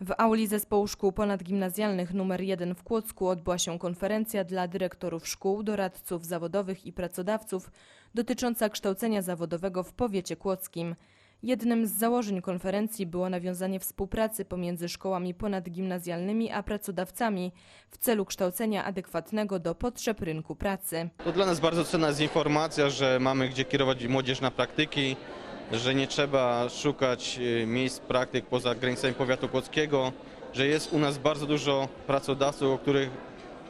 W auli zespołu szkół ponadgimnazjalnych nr 1 w Kłodzku odbyła się konferencja dla dyrektorów szkół, doradców zawodowych i pracodawców dotycząca kształcenia zawodowego w powiecie kłodzkim. Jednym z założeń konferencji było nawiązanie współpracy pomiędzy szkołami ponadgimnazjalnymi a pracodawcami w celu kształcenia adekwatnego do potrzeb rynku pracy. To dla nas bardzo cenna jest informacja, że mamy gdzie kierować młodzież na praktyki, że nie trzeba szukać y, miejsc praktyk poza granicami powiatu kłodzkiego, że jest u nas bardzo dużo pracodawców, o których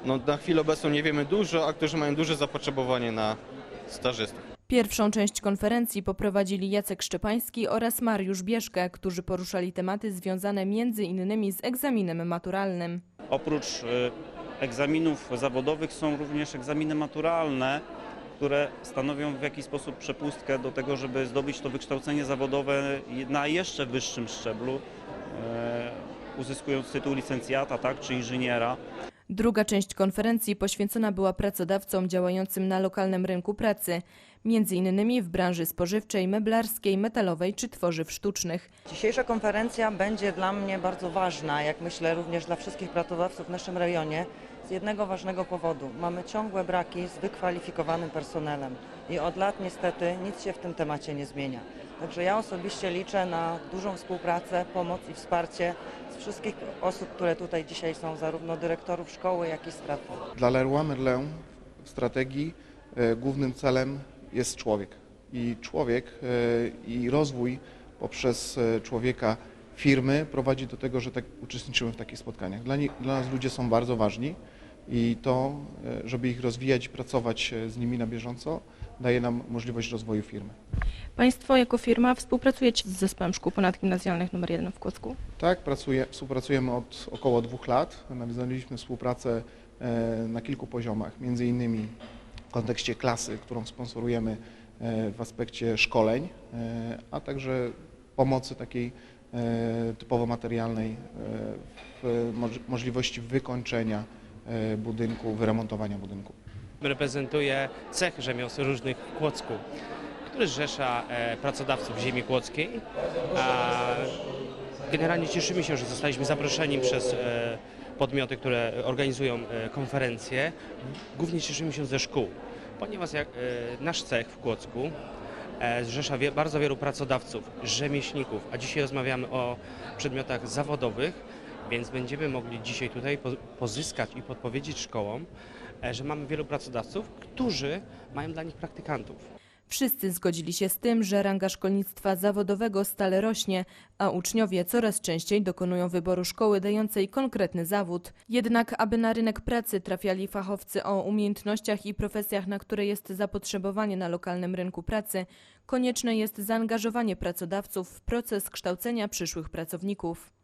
no, na chwilę obecną nie wiemy dużo, a którzy mają duże zapotrzebowanie na stażystów. Pierwszą część konferencji poprowadzili Jacek Szczepański oraz Mariusz Bieszke, którzy poruszali tematy związane między innymi z egzaminem maturalnym. Oprócz y, egzaminów zawodowych są również egzaminy maturalne, które stanowią w jakiś sposób przepustkę do tego, żeby zdobyć to wykształcenie zawodowe na jeszcze wyższym szczeblu, e, uzyskując tytuł licencjata tak, czy inżyniera. Druga część konferencji poświęcona była pracodawcom działającym na lokalnym rynku pracy, między innymi w branży spożywczej, meblarskiej, metalowej czy tworzyw sztucznych. Dzisiejsza konferencja będzie dla mnie bardzo ważna, jak myślę również dla wszystkich pracodawców w naszym rejonie, z jednego ważnego powodu. Mamy ciągłe braki z wykwalifikowanym personelem i od lat niestety nic się w tym temacie nie zmienia. Także ja osobiście liczę na dużą współpracę, pomoc i wsparcie z wszystkich osób, które tutaj dzisiaj są, zarówno dyrektorów szkoły, jak i strategii. Dla Leroy Merlin w strategii e, głównym celem jest człowiek. I człowiek e, i rozwój poprzez e, człowieka firmy prowadzi do tego, że tak uczestniczymy w takich spotkaniach. Dla, nie, dla nas ludzie są bardzo ważni i to, e, żeby ich rozwijać i pracować z nimi na bieżąco, daje nam możliwość rozwoju firmy. Państwo jako firma współpracujecie z zespołem szkół ponadgimnazjalnych nr 1 w Kłodzku? Tak, pracuje, współpracujemy od około dwóch lat. Nawiązaliśmy współpracę na kilku poziomach, między innymi w kontekście klasy, którą sponsorujemy e, w aspekcie szkoleń, e, a także pomocy takiej e, typowo materialnej w moż- możliwości wykończenia budynku, wyremontowania budynku. reprezentuje cech rzemiosł różnych w Kłodzku, który zrzesza pracodawców ziemi kłodzkiej. Generalnie cieszymy się, że zostaliśmy zaproszeni przez podmioty, które organizują e, konferencje. Głównie cieszymy się ze szkół, ponieważ jak, e, nasz cech w Kłodzku e, zrzesza wie, bardzo wielu pracodawców, rzemieślników, a dzisiaj rozmawiamy o przedmiotach zawodowych, więc będziemy mogli dzisiaj tutaj po, pozyskać i podpowiedzieć szkołom, że mamy wielu pracodawców, którzy mają dla nich praktykantów. Wszyscy zgodzili się z tym, że ranga szkolnictwa zawodowego stale rośnie, a uczniowie coraz częściej dokonują wyboru szkoły dającej konkretny zawód. Jednak, aby na rynek pracy trafiali fachowcy o umiejętnościach i profesjach, na które jest zapotrzebowanie na lokalnym rynku pracy, konieczne jest zaangażowanie pracodawców w proces kształcenia przyszłych pracowników.